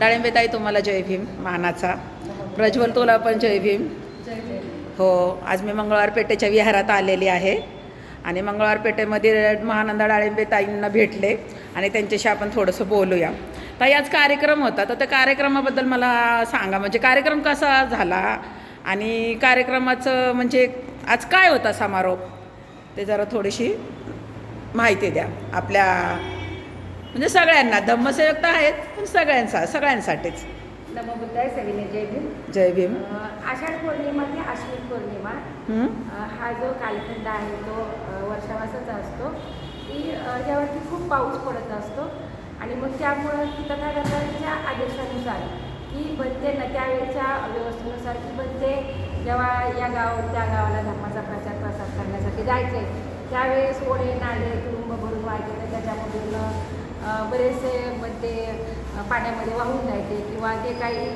डाळिंबेताई तुम्हाला जय भीम मानाचा. प्रज्वल तुला पण जय भीम. हो आज मी मंगळवार पेठेच्या विहारात आलेली आहे. आणि मंगळवार पेठेमध्ये महानंदा डाळिंबे ताईंना भेटले आणि त्यांच्याशी आपण थोडंसं बोलूया. ताई आज कार्यक्रम होता तर त्या कार्यक्रमाबद्दल मला सांगा. म्हणजे कार्यक्रम कसा झाला आणि कार्यक्रमाचं म्हणजे आज काय होता समारोप? ते जरा थोडीशी माहिती द्या. आपल्या म्हणजे सगळ्यांना धम्मसेवक तर आहेत पण सगळ्यांचा सगळ्यांसाठीच. नमोबुद्धाय सविने जय भीम. जय भीम. अ, आषाढ पौर्णिमा ते आश्विन पौर्णिमा. हं? अ, हा जो कालखंड आहे तो अ, वर्षावासाचा असतो. की अ, यावरती खूप पाऊस पडत असतो आणि मग त्यामुळं की तथागतांच्या आदेशानुसार की बनते न त्यावेळेच्या व्यवस्थेनुसार की बनते जेव्हा या गाव त्या गावाला धर्माचा प्रचार प्रसार करण्यासाठी जायचे त्यावेळेस ओढे नाले तुरुंब भरून व्हायचे तर त्याच्यामधून बरेचसे ते पाण्यामध्ये वाहून जायचे किंवा जे काही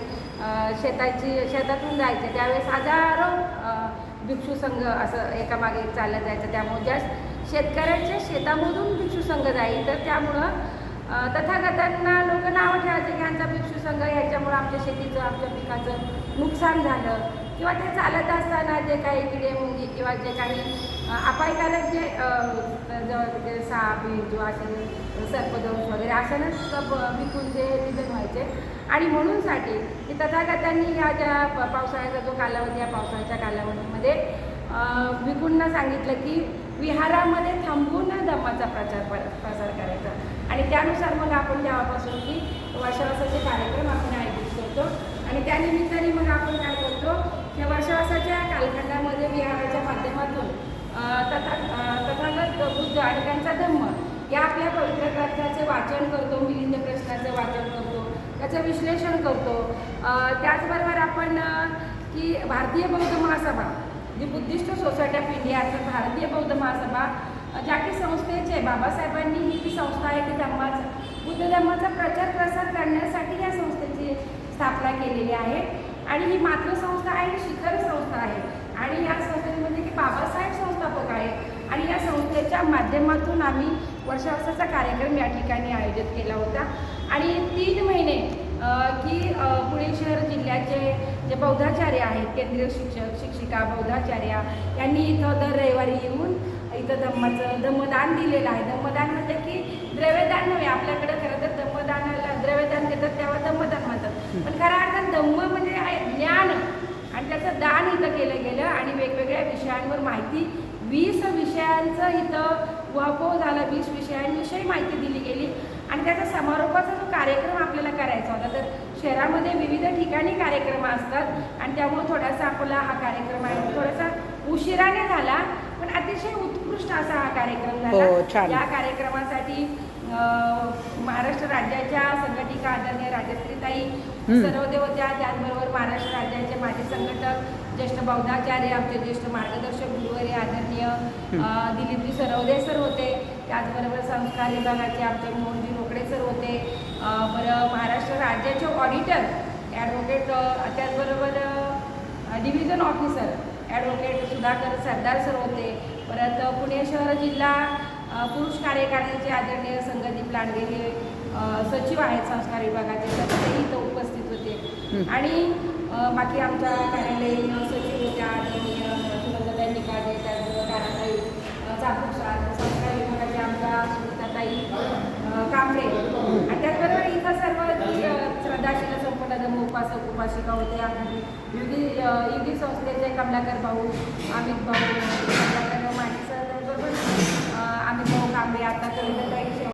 शेताची शेतातून जायचे त्यावेळेस हजारो भिक्षू संघ असं एकामागे चालत जायचं. त्यामुळे ज्या शेतकऱ्यांच्या शेतामधून भिक्षू संघ जाईल तर त्यामुळं तथागतांना लोक नावं ठेवायचे की आमचा भिक्षू संघ ह्याच्यामुळं आमच्या शेतीचं आमच्या पिकाचं नुकसान झालं. किंवा ते चालत असताना जे काही किडे मुंगी किंवा जे काही अपायकारक जे जवळ जे साप हिंदू असे सर्पदंश वगैरे अशानंच विकून जे निधन व्हायचे. आणि म्हणूनसाठी की तथागतांनी ह्या ज्या प- पावसाळ्याचा जो कालावधी या पावसाळ्याच्या कालावधीमध्ये विकूंना सांगितलं की विहारामध्ये थांबून धम्माचा प्रचार प- प्रसार करायचा. आणि त्यानुसार मग आपण तेव्हापासून की वर्षावासाचे कार्यक्रम आपण आयोजित करतो. आणि त्यानिमित्ताने मग आपण काय करतो या वर्षावासाच्या कालखंडामध्ये विहाराच्या माध्यमातून तथा तथागत बुद्ध आणि त्यांचा धम्म या आपल्या पवित्र ग्रंथाचे वाचन करतो मिलिंद प्रश्नाचं वाचन करतो त्याचं विश्लेषण करतो. त्याचबरोबर आपण की भारतीय बौद्ध महासभा जी बुद्धिस्ट सोसायटी ऑफ इंडिया अर्थात भारतीय बौद्ध महासभा ज्या की संस्थेचे बाबासाहेबांनी ही जी संस्था आहे ती धम्माचा बुद्ध धर्माचा प्रचार प्रसार करण्यासाठी या संस्थेची स्थापना केलेली आहे. आणि ही मातृसंस्था आहे शिखर संस्था आहे. आणि या संस्थेमध्ये म्हणजे की बाबासाहेब संस्थापक आहेत. आणि या संस्थेच्या माध्यमातून आम्ही वर्षावर्षाचा कार्यक्रम या ठिकाणी आयोजित केला होता. आणि तीन महिने की पुणे शहर जिल्ह्याचे जे बौद्धाचार्य आहेत केंद्रीय शिक्षक शिक्षिका बौद्धाचार्य यांनी इथं दर रविवारी येऊन इथं धम्माचं धम्मदान दिलेलं आहे. धम्मदान म्हणजे की द्रव्यदान नव्हे आपल्याकडे खरं तर धम्मदानाला द्रव्यदान देतात तेव्हा धम्मदान म्हणतात. पण खऱ्या अर्थात धम्म म्हणजे आहे ज्ञान. आणि त्याचं दान इथं केलं गेलं आणि वेगवेगळ्या विषयांवर माहिती वीस विषयांचं इथं उहापोह झाला वीस विषयांविषयी माहिती दिली गेली. आणि त्याचा समारोपाचा जो कार्यक्रम आपल्याला करायचा होता तर शहरामध्ये विविध ठिकाणी कार्यक्रम असतात. आणि त्यामुळे थोडासा आपला हा कार्यक्रम आहे. थोडासा उशिराने झाला. पण अतिशय उत्कृष्ट असा हा कार्यक्रम हो, झाला. या कार्यक्रमासाठी महाराष्ट्र राज्याच्या संघटिका आदरणीय राजश्रीताई. सर्वदेव होत्या त्याचबरोबर महाराष्ट्र राज्याचे माजी संघटक ज्येष्ठ बौद्धाचार्य आमचे ज्येष्ठ मार्गदर्शक गुरुवारी आदरणीय दिलीपजी सरवदे सर होते त्याचबरोबर संस्कार विभागाचे आमचे मोहनजी रोकडे सर होते बरं महाराष्ट्र राज्याचे ऑडिटर ॲडव्होकेट त्याचबरोबर division officer advocate Sudhakar Sardar sir होते परत पुणे शहर जिल्हा पुरुष कार्यकारिणीचे आदरणीय संगदीप लांडगे हे सचिव आहेत संस्कार विभागाचे तर तेही इथं उपस्थित होते. आणि बाकी आमच्या कार्यालयीन सचिव होत्या आदरणीय सुगंधताई निकाळे त्याचबरोबर कानाताई अ, उपासक उपासिका होते आम्ही युगी युगी संस्थेचे कमलाकर भाऊ अमित भाऊ कमलाकर माणसं त्यांच्याबरोबर अमित भाऊ कांबळे आता कविताताई